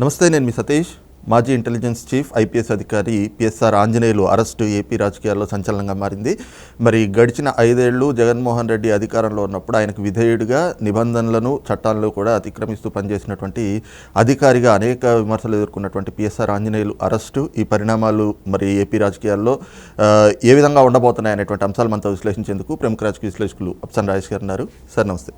నమస్తే నేను మీ సతీష్ మాజీ ఇంటెలిజెన్స్ చీఫ్ ఐపీఎస్ అధికారి పిఎస్ఆర్ ఆంజనేయులు. అరెస్టు ఏపీ రాజకీయాల్లో సంచలనంగా మారింది. మరి గడిచిన ఐదేళ్ళు జగన్మోహన్ రెడ్డి అధికారంలో ఉన్నప్పుడు ఆయనకు విధేయుడిగా నిబంధనలను చట్టాలను కూడా అతిక్రమిస్తూ పనిచేసినటువంటి అధికారిగా అనేక విమర్శలు ఎదుర్కొన్నటువంటి పిఎస్ఆర్ ఆంజనేయులు అరెస్టు. ఈ పరిణామాలు మరి ఏపీ రాజకీయాల్లో ఏ విధంగా ఉండబోతున్నాయి అనేటువంటి అంశాలు మనతో విశ్లేషించేందుకు ప్రముఖ రాజకీయ విశ్లేషకులు అప్సన్ రాజేష్ గారు ఉన్నారు. సార్ నమస్తే.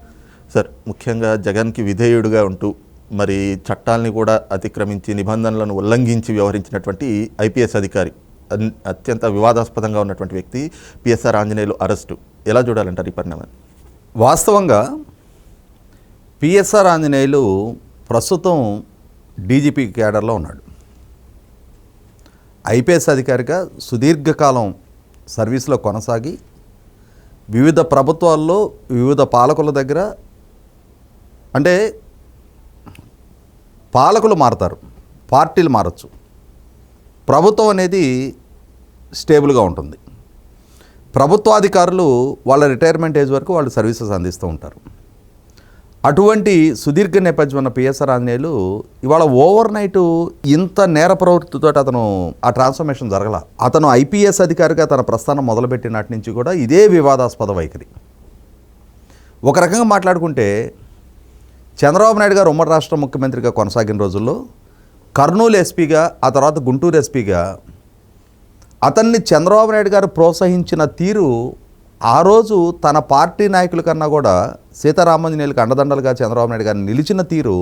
సార్ ముఖ్యంగా జగన్కి విధేయుడుగా ఉంటూ మరి చట్టాల్ని కూడా అతిక్రమించి నిబంధనలను ఉల్లంఘించి వ్యవహరించినటువంటి ఐపీఎస్ అధికారి అన్- అత్యంత వివాదాస్పదంగా ఉన్నటువంటి వ్యక్తి పిఎస్ఆర్ ఆంజనేయులు అరెస్టు. ఎలా చూడాలంటారు ఈ పరిణామాన్ని వాస్తవంగా పిఎస్ఆర్ ఆంజనేయులు ప్రస్తుతం డీజీపీ క్యాడర్లో ఉన్నాడు. ఐపీఎస్ అధికారిగా సుదీర్ఘకాలం సర్వీస్లో కొనసాగి వివిధ ప్రభుత్వాల్లో వివిధ పాలకుల దగ్గర అంటే పాలకులు మారతారు పార్టీలు మారచ్చు. ప్రభుత్వం అనేది స్టేబుల్గా ఉంటుంది. ప్రభుత్వాధికారులు వాళ్ళ రిటైర్మెంట్ ఏజ్ వరకు వాళ్ళు సర్వీసెస్ అందిస్తూ ఉంటారు. అటువంటి సుదీర్ఘ నేపథ్యం ఉన్న పిఎస్ఆర్ ఆంజనేయులు ఇవాళ ఓవర్ నైట్ ఇంత నేర ప్రవృత్తితో అతను ఆ ట్రాన్స్ఫర్మేషన్ జరగల. అతను ఐపీఎస్ అధికారిగా తన ప్రస్థానం మొదలుపెట్టినటి నుంచి కూడా ఇదే వివాదాస్పద వైఖరి. ఒక రకంగా మాట్లాడుకుంటే చంద్రబాబు నాయుడు గారు ఉమ్మడి రాష్ట్ర ముఖ్యమంత్రిగా కొనసాగిన రోజుల్లో కర్నూలు ఎస్పీగా ఆ తర్వాత గుంటూరు ఎస్పీగా అతన్ని చంద్రబాబు నాయుడు గారు ప్రోత్సహించిన తీరు ఆ రోజు తన పార్టీ నాయకుల కన్నా కూడా సీతారామాంజనేయులకు అండదండలుగా చంద్రబాబు నాయుడు గారు నిలిచిన తీరు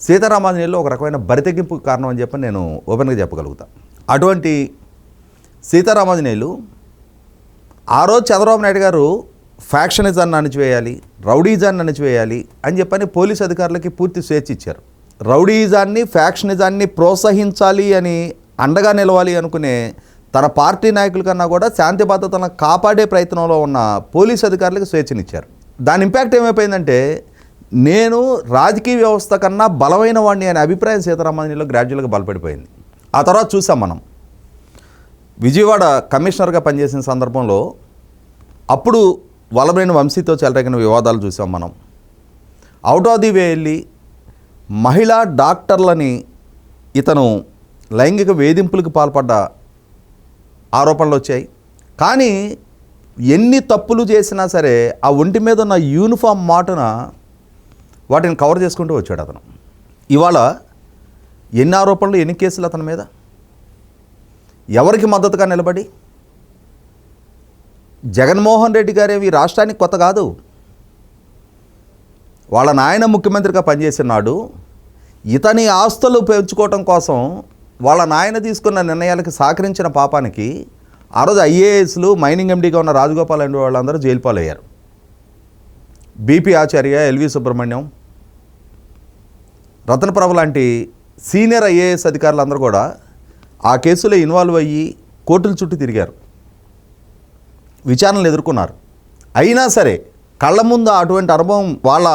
సీతారామాంజనేయులు ఒక రకమైన బరితెగింపు కారణం అని చెప్పి నేను ఓపెన్గా చెప్పగలుగుతా. అటువంటి సీతారామాంజనేయులు ఆ రోజు చంద్రబాబు నాయుడు గారు ఫ్యాక్షనిజాన్ని అణిచివేయాలి రౌడీజాన్ని అణిచివేయాలి అని చెప్పని పోలీస్ అధికారులకి పూర్తి స్వేచ్ఛ ఇచ్చారు. రౌడీజాన్ని ఫ్యాక్షనిజాన్ని ప్రోత్సహించాలి అని అండగా నిలవాలి అనుకునే తన పార్టీ నాయకుల కన్నా కూడా శాంతి భద్రతలను కాపాడే ప్రయత్నంలో ఉన్న పోలీస్ అధికారులకు స్వేచ్ఛనిచ్చారు. దాని ఇంపాక్ట్ ఏమైపోయిందంటే నేను రాజకీయ వ్యవస్థ కన్నా బలమైన వాడిని అనే అభిప్రాయం సీతారామన్యులో గ్రాడ్యువల్గా బలపడిపోయింది. ఆ తర్వాత చూసాం మనం. విజయవాడ కమిషనర్గా పనిచేసిన సందర్భంలో అప్పుడు వలబడిన వంశీతో చెలరేగిన వివాదాలు చూసాం మనం. అవుట్ ఆఫ్ ది వే వెళ్ళి మహిళా డాక్టర్లని ఇతను లైంగిక వేధింపులకు పాల్పడ్డ ఆరోపణలు వచ్చాయి. కానీ ఎన్ని తప్పులు చేసినా సరే ఆ ఒంటి మీద ఉన్న యూనిఫామ్ మాటున వాటిని కవర్ చేసుకుంటూ వచ్చాడు అతను. ఇవాళ ఎన్ని ఆరోపణలు ఎన్ని కేసులు అతని మీద? ఎవరికి మద్దతుగా నిలబడి? జగన్మోహన్ రెడ్డి గారేవి రాష్ట్రానికి కొత్త కాదు. వాళ్ళ నాయన ముఖ్యమంత్రిగా పనిచేసినాడు. ఇతని ఆస్తులు పెంచుకోవటం కోసం వాళ్ళ నాయన తీసుకున్న నిర్ణయాలకి సహకరించిన పాపానికి ఆ రోజు ఐఏఎస్లు మైనింగ్ ఎండీగా ఉన్న రాజగోపాల్ అండి వాళ్ళందరూ జైలు పాలయ్యారు. బీపీ ఆచార్య ఎల్వి సుబ్రహ్మణ్యం రతనప్రభ లాంటి సీనియర్ ఐఏఎస్ అధికారులందరూ కూడా ఆ కేసులో ఇన్వాల్వ్ అయ్యి కోర్టుల చుట్టూ తిరిగారు. విచారణలు ఎదుర్కొన్నారు. అయినా సరే కళ్ళ ముందు అటువంటి అనుభవం వాళ్ళ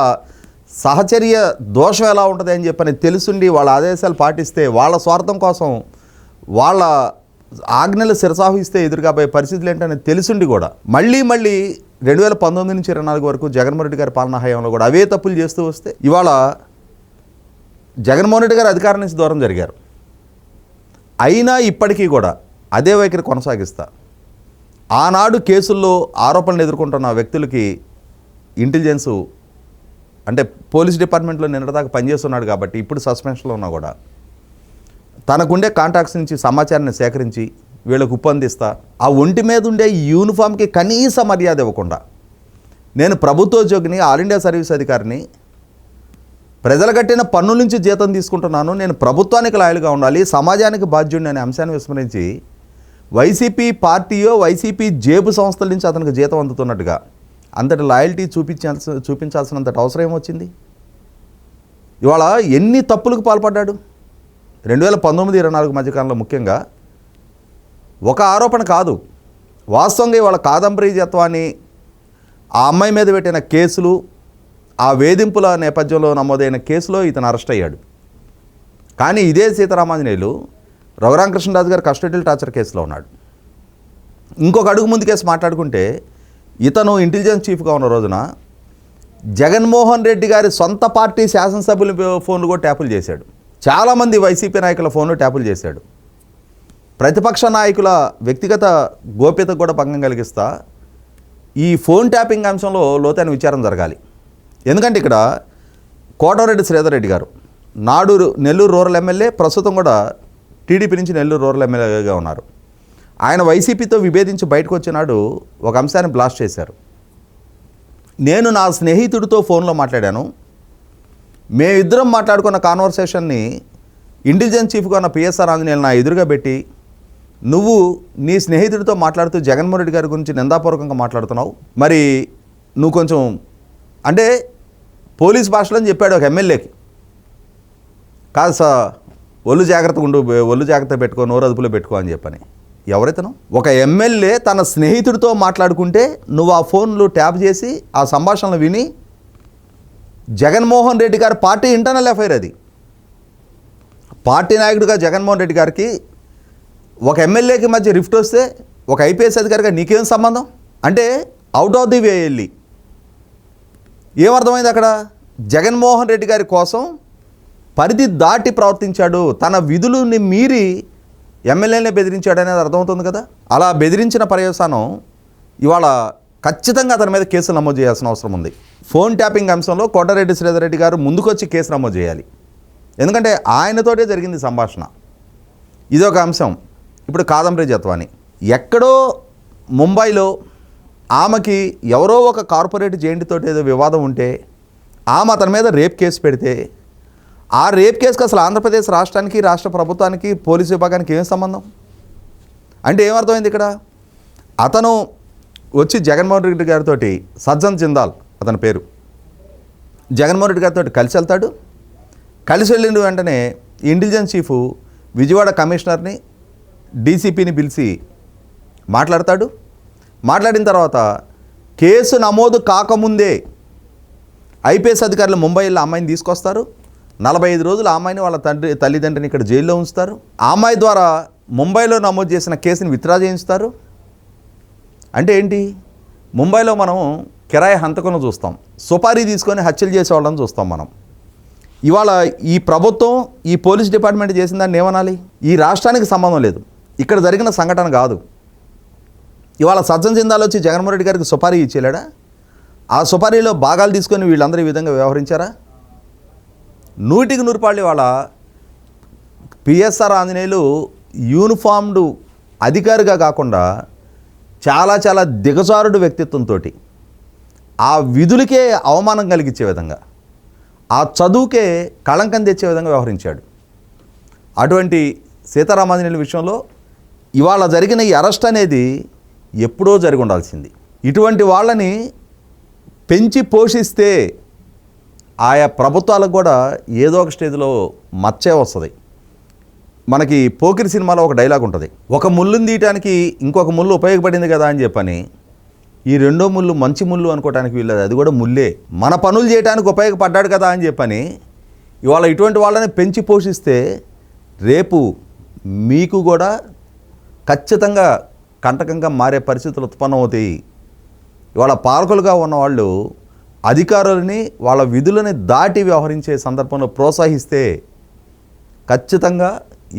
సహచర్య దోషం ఎలా ఉంటుంది అని చెప్పని తెలుసుండి వాళ్ళ ఆదేశాలు పాటిస్తే వాళ్ళ స్వార్థం కోసం వాళ్ళ ఆజ్ఞలు శిరసాహిస్తే ఎదురుకాబోయే పరిస్థితులు ఏంటని తెలుసుండి కూడా. మళ్ళీ మళ్ళీ రెండు వేల పంతొమ్మిది నుంచి ఇరవై నాలుగు వరకు జగన్మోహన్ రెడ్డి గారి పాలనా హయాంలో కూడా అవే తప్పులు చేస్తూ వస్తే ఇవాళ జగన్మోహన్ రెడ్డి గారు అధికారం నుంచి దూరం జరిగారు. అయినా ఇప్పటికీ కూడా అదే వైఖరి కొనసాగిస్తా. ఆనాడు కేసుల్లో ఆరోపణలు ఎదుర్కొంటున్న వ్యక్తులకి ఇంటెలిజెన్సు అంటే పోలీస్ డిపార్ట్మెంట్లో నిన్నటిదాకా పనిచేస్తున్నాడు కాబట్టి ఇప్పుడు సస్పెన్షన్లో ఉన్నా కూడా. తనకుండే కాంటాక్ట్స్ నుంచి సమాచారాన్ని సేకరించి వీళ్ళకు ఉప్పందిస్తా ఆ ఒంటి మీద ఉండే యూనిఫామ్కి కనీస మర్యాద ఇవ్వకుండా. నేను ప్రభుత్వోద్యోగిని ఆల్ ఇండియా సర్వీస్ అధికారిని ప్రజలు కట్టిన పన్ను నుంచి జీతం తీసుకుంటున్నాను. నేను ప్రభుత్వానికి లాయలుగా ఉండాలి సమాజానికి బాధ్యుడిని అనే అంశాన్ని విస్మరించి వైసీపీ పార్టీయో వైసీపీ జేబు సంస్థల నుంచి అతనికి జీతం అందుతున్నట్టుగా అంతటి లాయల్టీ చూపించాల్సి చూపించాల్సినంతటి అవసరం ఏమొచ్చింది? ఇవాళ ఎన్ని తప్పులకు పాల్పడ్డాడు? రెండు వేల పంతొమ్మిది ఇరవై నాలుగు మధ్యకాలంలో ముఖ్యంగా ఒక ఆరోపణ కాదు. వాస్తవంగా ఇవాళ కాదంబరీజత్వాన్ని ఆ అమ్మాయి మీద పెట్టిన కేసులు ఆ వేధింపుల నేపథ్యంలో నమోదైన కేసులో ఇతను అరెస్ట్ అయ్యాడు. కానీ ఇదే సీతారామాంజనేయులు రఘురామకృష్ణరాజు గారు కస్టడీల్ టార్చర్ కేసులో ఉన్నాడు. ఇంకొక అడుగు ముందు కేసు మాట్లాడుకుంటే ఇతను ఇంటెలిజెన్స్ చీఫ్గా ఉన్న రోజున జగన్మోహన్ రెడ్డి గారి సొంత పార్టీ శాసనసభ్యుల ఫోన్లు కూడా ట్యాపులు చేశాడు. చాలామంది వైసీపీ నాయకుల ఫోన్లు ట్యాపులు చేశాడు. ప్రతిపక్ష నాయకుల వ్యక్తిగత గోప్యత కూడా భంగం కలిగిస్తా ఈ ఫోన్ ట్యాపింగ్ అంశంలో లోతైన విచారం జరగాలి. ఎందుకంటే ఇక్కడ కోటరెడ్డి శ్రీధర్ రెడ్డి గారు నాడు నెల్లూరు రూరల్ ఎమ్మెల్యే ప్రస్తుతం కూడా టీడీపీ నుంచి నెల్లూరు రూరల్ ఎమ్మెల్యేగా ఉన్నారు. ఆయన వైసీపీతో విభేదించి బయటకు వచ్చినాడు ఒక అంశాన్ని బ్లాస్ట్ చేశారు. నేను నా స్నేహితుడితో ఫోన్లో మాట్లాడాను. మేమిద్దరం మాట్లాడుకున్న కాన్వర్సేషన్ని ఇంటెలిజెన్స్ చీఫ్గా ఉన్న పిఎస్ఆర్ ఆంజనేయులు నా ఎదురుగా పెట్టి నువ్వు నీ స్నేహితుడితో మాట్లాడుతూ జగన్మోహన్ రెడ్డి గారి గురించి నిందాపూర్వకంగా మాట్లాడుతున్నావు. మరి నువ్వు కొంచెం అంటే పోలీస్ భాషలో చెప్పాడు ఒక ఎమ్మెల్యేకి. కాదు సార్ ఒళ్ళు జాగ్రత్తగా ఉండు ఒళ్ళు జాగ్రత్త పెట్టుకో నోరు అదుపులో పెట్టుకో అని చెప్పని. ఎవరైతేనో? ఒక ఎమ్మెల్యే తన స్నేహితుడితో మాట్లాడుకుంటే నువ్వు ఆ ఫోన్లు ట్యాప్ చేసి ఆ సంభాషణలు విని జగన్మోహన్ రెడ్డి గారి పార్టీ ఇంటర్నల్ ఎఫ్ఐఆర్ అది. పార్టీ నాయకుడిగా జగన్మోహన్ రెడ్డి గారికి ఒక ఎమ్మెల్యేకి మధ్య రిఫ్ట్ వస్తే ఒక ఐపీఎస్ అధికారిగా నీకేం సంబంధం? అంటే అవుట్ ఆఫ్ ది వే వెళ్ళి. ఏమర్థమైంది అక్కడ? జగన్మోహన్ రెడ్డి గారి కోసం పరిధి దాటి ప్రవర్తించాడు. తన విధులని మీరి ఎమ్మెల్యేనే బెదిరించాడు అనేది అర్థమవుతుంది కదా? అలా బెదిరించిన పర్యవసానం ఇవాళ ఖచ్చితంగా అతని మీద కేసులు నమోదు చేయాల్సిన అవసరం ఉంది. ఫోన్ ట్యాపింగ్ అంశంలో కోటారెడ్డి శ్రీధర్రెడ్డి గారు ముందుకొచ్చి కేసు నమోదు చేయాలి. ఎందుకంటే ఆయనతోటే జరిగింది సంభాషణ. ఇదొక అంశం. ఇప్పుడు కాదంబరి జత్వాని. ఎక్కడో ముంబైలో ఆమెకి ఎవరో ఒక కార్పొరేట్ జేంటితో ఏదో వివాదం ఉంటే ఆమె అతని మీద రేప్ కేసు పెడితే ఆ రేప్ కేసుకి అసలు ఆంధ్రప్రదేశ్ రాష్ట్రానికి రాష్ట్ర ప్రభుత్వానికి పోలీసు విభాగానికి ఏం సంబంధం? అంటే ఏమర్థమైంది ఇక్కడ? అతను వచ్చి జగన్మోహన్ రెడ్డి గారితో సజ్జన్ జిందాల్ అతని పేరు. జగన్మోహన్ రెడ్డి గారితో కలిసి వెళ్తాడు. కలిసి వెళ్ళిన వెంటనే ఇంటెలిజెన్స్ చీఫ్ విజయవాడ కమిషనర్ని డీసీపీని పిలిచి మాట్లాడతాడు. మాట్లాడిన తర్వాత కేసు నమోదు కాకముందే ఐపీఎస్ అధికారులు ముంబైలో అమ్మాయిని తీసుకొస్తారు. నలభై ఐదు రోజులు అమ్మాయిని వాళ్ళ తండ్రి తల్లిదండ్రిని ఇక్కడ జైల్లో ఉంచుతారు. ఆ అమ్మాయి ద్వారా ముంబైలో నమోదు చేసిన కేసుని విత్డ్రా చేయిస్తారు. అంటే ఏంటి? ముంబైలో మనం కిరాయి హంతకును చూస్తాం. సుపారీ తీసుకొని హత్యలు చేసేవాళ్ళని చూస్తాం మనం. ఇవాళ ఈ ప్రభుత్వం ఈ పోలీస్ డిపార్ట్మెంట్ చేసిన దాన్ని ఏమనాలి? ఈ రాష్ట్రానికి సంబంధం లేదు. ఇక్కడ జరిగిన సంఘటన కాదు. ఇవాళ సజ్జన్ జిందాలో వచ్చి జగన్మోహన్ రెడ్డి గారికి సుపారీ ఇచ్చేలాడా ఆ సుపారీలో భాగాలు తీసుకొని వీళ్ళందరూ ఈ విధంగా వ్యవహరించారా? నూటికి నూరుపాళ్ళు వాళ్ళ పిఎస్ఆర్ ఆంజనేయులు యూనిఫామ్డ్ అధికారిగా కాకుండా చాలా చాలా దిగజారుడు వ్యక్తిత్వంతో ఆ విధులకే అవమానం కలిగించే విధంగా ఆ చదువుకే కళంకం తెచ్చే విధంగా వ్యవహరించాడు. అటువంటి సీతారామాంజనేయుల విషయంలో ఇవాళ జరిగిన ఈ అరెస్ట్ అనేది ఎప్పుడో జరిగి ఉండాల్సింది. ఇటువంటి వాళ్ళని పెంచి పోషిస్తే ఆయా ప్రభుత్వాలకు కూడా ఏదో ఒక స్టేజ్లో మచ్చే వస్తుంది. మనకి పోకిరి సినిమాలో ఒక డైలాగ్ ఉంటుంది. ఒక ముళ్ళుని తీయటానికి ఇంకొక ముళ్ళు ఉపయోగపడింది కదా అని చెప్పని ఈ రెండో ముళ్ళు మంచి ముళ్ళు అనుకోవటానికి వీళ్ళది అది కూడా ముల్లే మన పనులు చేయడానికి ఉపయోగపడ్డాడు కదా అని చెప్పని ఇవాళ ఇటువంటి వాళ్ళని పెంచి పోషిస్తే రేపు మీకు కూడా ఖచ్చితంగా కంటకంగా మారే పరిస్థితులు ఉత్పన్నమవుతాయి. ఇవాళ పాలకులుగా ఉన్నవాళ్ళు అధికారులని వాళ్ళ విధులని దాటి వ్యవహరించే సందర్భంలో ప్రోత్సహిస్తే ఖచ్చితంగా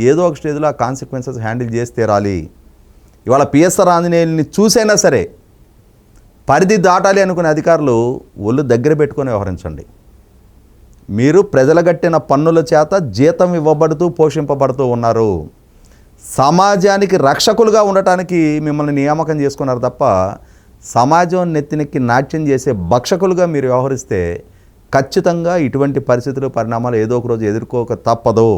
ఏదో ఒక స్టేజ్లో ఆ కాన్సిక్వెన్సెస్ హ్యాండిల్ చేసి తీరాలి. ఇవాళ పిఎస్ఆర్ ఆంజనేయుల్ని చూసైనా సరే పరిధి దాటాలి అనుకునే అధికారులు ఒళ్ళు దగ్గర పెట్టుకొని వ్యవహరించండి. మీరు ప్రజలు కట్టిన పన్నుల చేత జీతం ఇవ్వబడుతూ పోషింపబడుతూ ఉన్నారు. సమాజానికి రక్షకులుగా ఉండటానికి మిమ్మల్ని నియామకం చేసుకున్నారు తప్ప సమాజం నెత్తినెక్కి నాట్యం చేసే భక్షకులుగా మీరు వ్యవహరిస్తే ఖచ్చితంగా ఇటువంటి పరిస్థితులు పరిణామాలు ఏదో ఒక రోజు ఎదుర్కోక తప్పదు.